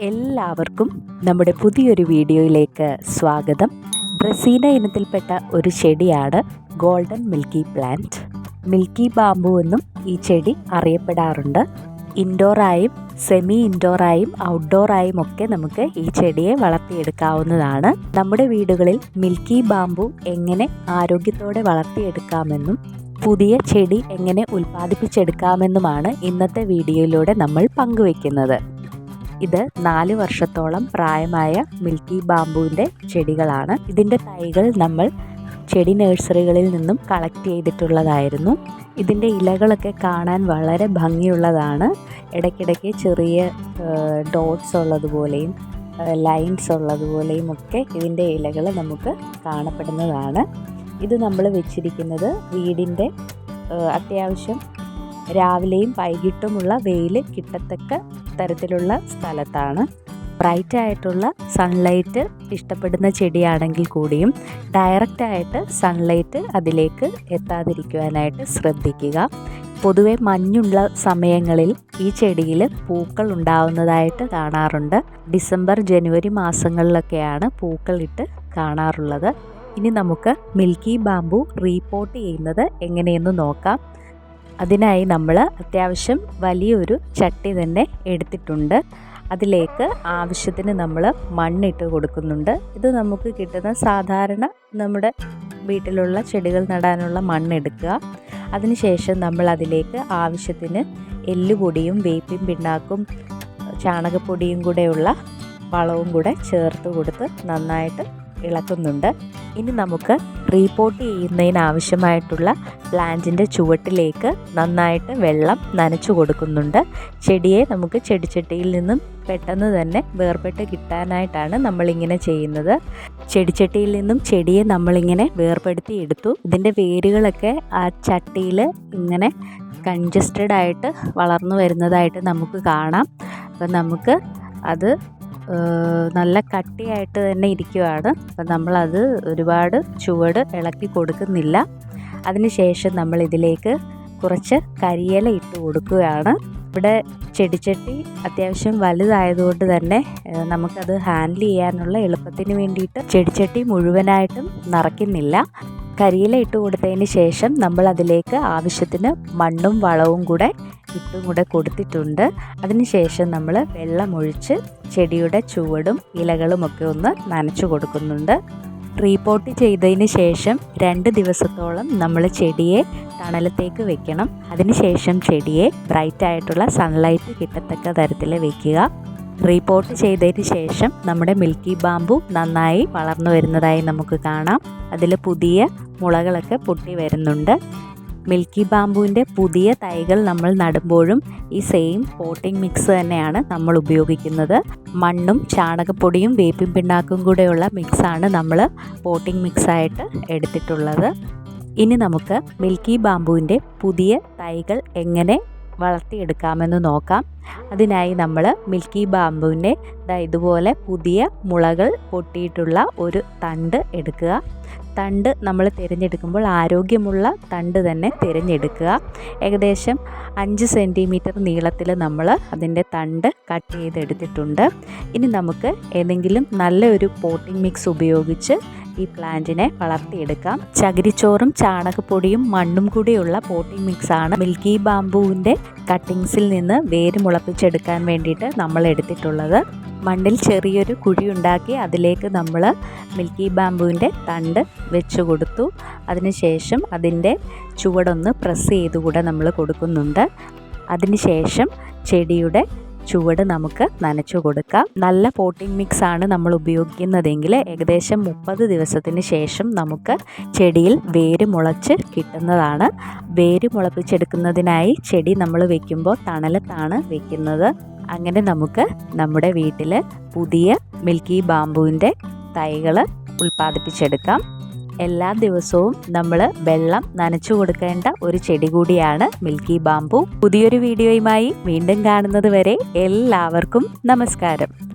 എല്ലാവർക്കും നമ്മുടെ പുതിയൊരു വീഡിയോയിലേക്ക് സ്വാഗതം. ബ്രസീന ഇനത്തിൽപ്പെട്ട ഒരു ചെടിയാണ് golden milky plant. Milky bamboo എന്നും ഈ ചെടി അറിയപ്പെടാറുണ്ട്. ഇൻഡോറായും സെമി ഇൻഡോറായും ഔട്ട്ഡോറായും ഒക്കെ നമുക്ക് ഈ ചെടിയെ വളർത്തിയെടുക്കാവുന്നതാണ്. നമ്മുടെ വീടുകളിൽ മിൽക്കി ബാമ്പു എങ്ങനെ ആരോഗ്യത്തോടെ വളർത്തിയെടുക്കാമെന്നും പുതിയ ചെടി എങ്ങനെ ഉൽപ്പാദിപ്പിച്ചെടുക്കാമെന്നുമാണ് ഇന്നത്തെ വീഡിയോയിലൂടെ നമ്മൾ പങ്കുവെക്കുന്നത് ഇത് നാല് വർഷത്തോളം പ്രായമായ മിൽക്കി ബാമ്പുവിന്റെ ചെടികളാണ്. ഇതിന്റെ തൈകൾ നമ്മൾ ചെടി നഴ്സറികളിൽ നിന്നും കളക്ട് ചെയ്തിട്ടുള്ളതായിരുന്നു. ഇതിന്റെ ഇലകളൊക്കെ കാണാൻ വളരെ ഭംഗിയുള്ളതാണ്. ഇടയ്ക്കിടയ്ക്ക് ചെറിയ ഡോട്ട്സ് ഉള്ളതുപോലെയും ലൈൻസ് ഉള്ളതുപോലെയും ഒക്കെ ഇതിന്റെ ഇലകൾ നമുക്ക് കാണപ്പെടുന്നതാണ്. ഇത് നമ്മൾ വെച്ചിരിക്കുന്നത് വീടിന്റെ അത്യാവശ്യം രാവിലെയും വൈകിട്ടുമുള്ള വെയിൽ കിട്ടത്തക്ക തരത്തിലുള്ള സ്ഥലത്താണ്. ബ്രൈറ്റ് ആയിട്ടുള്ള സൺലൈറ്റ് ഇഷ്ടപ്പെടുന്ന ചെടിയാണെങ്കിൽ കൂടിയും ഡയറക്റ്റ് ആയിട്ട് സൺലൈറ്റ് അതിലേക്ക് എത്താതിരിക്കുവാനായിട്ട് ശ്രദ്ധിക്കുക. പൊതുവെ മഞ്ഞുള്ള സമയങ്ങളിൽ ഈ ചെടിയിൽ പൂക്കൾ ഉണ്ടാവുന്നതായിട്ട് കാണാറുണ്ട്. ഡിസംബർ ജനുവരി മാസങ്ങളിലൊക്കെയാണ് പൂക്കളിട്ട് കാണാറുള്ളത്. ഇനി നമുക്ക് മിൽക്കി ബാമ്പു റീപോർട്ട് ചെയ്യുന്നത് എങ്ങനെയെന്ന് നോക്കാം. അതിനായി നമ്മൾ അത്യാവശ്യം വലിയൊരു ചട്ടി തന്നെ എടുത്തിട്ടുണ്ട്. അതിലേക്ക് ആവശ്യത്തിന് നമ്മൾ മണ്ണിട്ട് കൊടുക്കുന്നുണ്ട്. ഇത് നമുക്ക് കിട്ടുന്ന സാധാരണ നമ്മുടെ വീട്ടിലുള്ള ചെടികൾ നടാനുള്ള മണ്ണെടുക്കുക അതിനുശേഷം നമ്മൾ അതിലേക്ക് ആവശ്യത്തിന് എല്ലുപൊടിയും വേപ്പിൻ പിണ്ണാക്കും ചാണകപ്പൊടിയും കൂടെയുള്ള വളവും കൂടെ ചേർത്ത് കൊടുത്ത് നന്നായിട്ട് ഇളക്കുന്നുണ്ട്. ഇനി നമുക്ക് റീപോർട്ട് ചെയ്യുന്നതിനാവശ്യമായിട്ടുള്ള പ്ലാന്റിന്റെ ചുവട്ടിലേക്ക് നന്നായിട്ട് വെള്ളം നനച്ചു കൊടുക്കുന്നുണ്ട്. ചെടിയെ നമുക്ക് ചെടിച്ചട്ടിയിൽ നിന്നും പെട്ടെന്ന് തന്നെ വേർപെട്ട് കിട്ടാനായിട്ടാണ് നമ്മളിങ്ങനെ ചെയ്യുന്നത്. ചെടിച്ചട്ടിയിൽ നിന്നും ചെടിയെ നമ്മളിങ്ങനെ വേർപെടുത്തി എടുത്തു. ഇതിന്റെ വേരുകളൊക്കെ ആ ചട്ടിയിൽ ഇങ്ങനെ കൺജസ്റ്റഡ് ആയിട്ട് വളർന്നു വരുന്നതായിട്ട് നമുക്ക് കാണാം. അപ്പം നമുക്ക് അത് നല്ല കട്ടിയായിട്ട് തന്നെ ഇരിക്കുവാണ്. അപ്പം നമ്മളത് ഒരുപാട് ചുവട് ഇളക്കി കൊടുക്കുന്നില്ല. അതിനുശേഷം നമ്മൾ ഇതിലേക്ക് കുറച്ച് കരിയില ഇട്ട് കൊടുക്കുകയാണ്. ഇവിടെ ചെടിച്ചട്ടി അത്യാവശ്യം വലുതായതുകൊണ്ട് തന്നെ നമുക്കത് ഹാൻഡിൽ ചെയ്യാനുള്ള എളുപ്പത്തിന് വേണ്ടിയിട്ട് ചെടിച്ചട്ടി മുഴുവനായിട്ടും നിറയ്ക്കുന്നില്ല. കരിയില ഇട്ട് കൊടുത്തതിന് ശേഷം നമ്മൾ അതിലേക്ക് ആവശ്യത്തിന് മണ്ണും വളവും കൂടെ ഇട്ടും കൂടെ കൊടുത്തിട്ടുണ്ട്. അതിനുശേഷം നമ്മൾ വെള്ളമൊഴിച്ച് ചെടിയുടെ ചുവടും ഇലകളും ഒക്കെ ഒന്ന് നനച്ചു കൊടുക്കുന്നുണ്ട്. റീപോർട്ട് ചെയ്തതിന് ശേഷം രണ്ട് ദിവസത്തോളം നമ്മൾ ചെടിയെ തണലത്തേക്ക് വെക്കണം. അതിനുശേഷം ചെടിയെ ബ്രൈറ്റ് ആയിട്ടുള്ള സൺലൈറ്റ് കിട്ടത്തക്ക തരത്തിൽ വെക്കുക. റീപോർട്ട് ചെയ്തതിന് ശേഷം നമ്മുടെ മിൽക്കി ബാമ്പു നന്നായി വളർന്നു വരുന്നതായി നമുക്ക് കാണാം. അതിൽ പുതിയ മുളകളൊക്കെ പൊട്ടി വരുന്നുണ്ട്. മിൽക്കി ബാമ്പുവിന്റെ പുതിയ തൈകൾ നമ്മൾ നടുമ്പോഴും ഈ സെയിം പോട്ടിംഗ് മിക്സ് തന്നെയാണ് നമ്മൾ ഉപയോഗിക്കുന്നത്. മണ്ണും ചാണകപ്പൊടിയും വേപ്പിൻ പിണ്ണാക്കും കൂടെയുള്ള മിക്സാണ് നമ്മൾ പോട്ടിംഗ് മിക്സായിട്ട് എടുത്തിട്ടുള്ളത്. ഇനി നമുക്ക് മിൽക്കി ബാമ്പുവിന്റെ പുതിയ തൈകൾ എങ്ങനെ വളർത്തിയെടുക്കാമെന്ന് നോക്കാം. അതിനായി നമ്മൾ മിൽക്കി ബാമ്പുവിന്റെ ഇതുപോലെ പുതിയ മുളകൾ പൊട്ടിയിട്ടുള്ള ഒരു തണ്ട് എടുക്കുക. തണ്ട് നമ്മൾ തിരഞ്ഞെടുക്കുമ്പോൾ ആരോഗ്യമുള്ള തണ്ട് തന്നെ തിരഞ്ഞെടുക്കുക. ഏകദേശം അഞ്ച് സെന്റിമീറ്റർ നീളത്തിൽ നമ്മൾ അതിന്റെ തണ്ട് കട്ട് ചെയ്തെടുത്തിട്ടുണ്ട്. ഇനി നമുക്ക് ഏതെങ്കിലും നല്ലൊരു പോട്ടിംഗ് മിക്സ് ഉപയോഗിച്ച് ഈ പ്ലാന്റിനെ വളർത്തിയെടുക്കാം. ചകിരിച്ചോറും ചാണകപ്പൊടിയും മണ്ണും കൂടിയുള്ള പോട്ടിംഗ് മിക്സാണ് മിൽക്കി ബാമ്പുവിന്റെ കട്ടിങ്സിൽ നിന്ന് വേര് മുളപ്പിച്ചെടുക്കാൻ വേണ്ടിയിട്ട് നമ്മൾ എടുത്തിട്ടുള്ളത്. മണ്ണിൽ ചെറിയൊരു കുഴി ഉണ്ടാക്കി അതിലേക്ക് നമ്മൾ മിൽക്കി ബാമ്പുവിന്റെ തണ്ട് വെച്ച് കൊടുത്തു. അതിനുശേഷം അതിന്റെ ചുവടൊന്ന് പ്രസ് ചെയ്ത് കൂടെ നമ്മൾ കൊടുക്കുന്നുണ്ട്. അതിനുശേഷം ചെടിയുടെ ചുവട് നമുക്ക് നനച്ചു കൊടുക്കാം. നല്ല പോട്ടിംഗ് മിക്സ് ആണ് നമ്മൾ ഉപയോഗിക്കുന്നതെങ്കിൽ ഏകദേശം മുപ്പത് ദിവസത്തിന് ശേഷം നമുക്ക് ചെടിയിൽ വേര് മുളച്ച് കിട്ടുന്നതാണ്. വേര് മുളപ്പിച്ചെടുക്കുന്നതിനായി ചെടി നമ്മൾ വെക്കുമ്പോൾ തണലത്താണ് വെക്കുന്നത്. അങ്ങനെ നമുക്ക് നമ്മുടെ വീട്ടിൽ പുതിയ മിൽക്കി ബാമ്പുവിന്റെ തൈകൾ ഉൽപ്പാദിപ്പിച്ചെടുക്കാം. എല്ലാ ദിവസവും നമ്മൾ വെള്ളം നനച്ചു കൊടുക്കേണ്ട ഒരു ചെടി കൂടിയാണ് മിൽക്കി ബാമ്പു. പുതിയൊരു വീഡിയോയുമായി വീണ്ടും കാണുന്നത് വരെ എല്ലാവർക്കും നമസ്കാരം.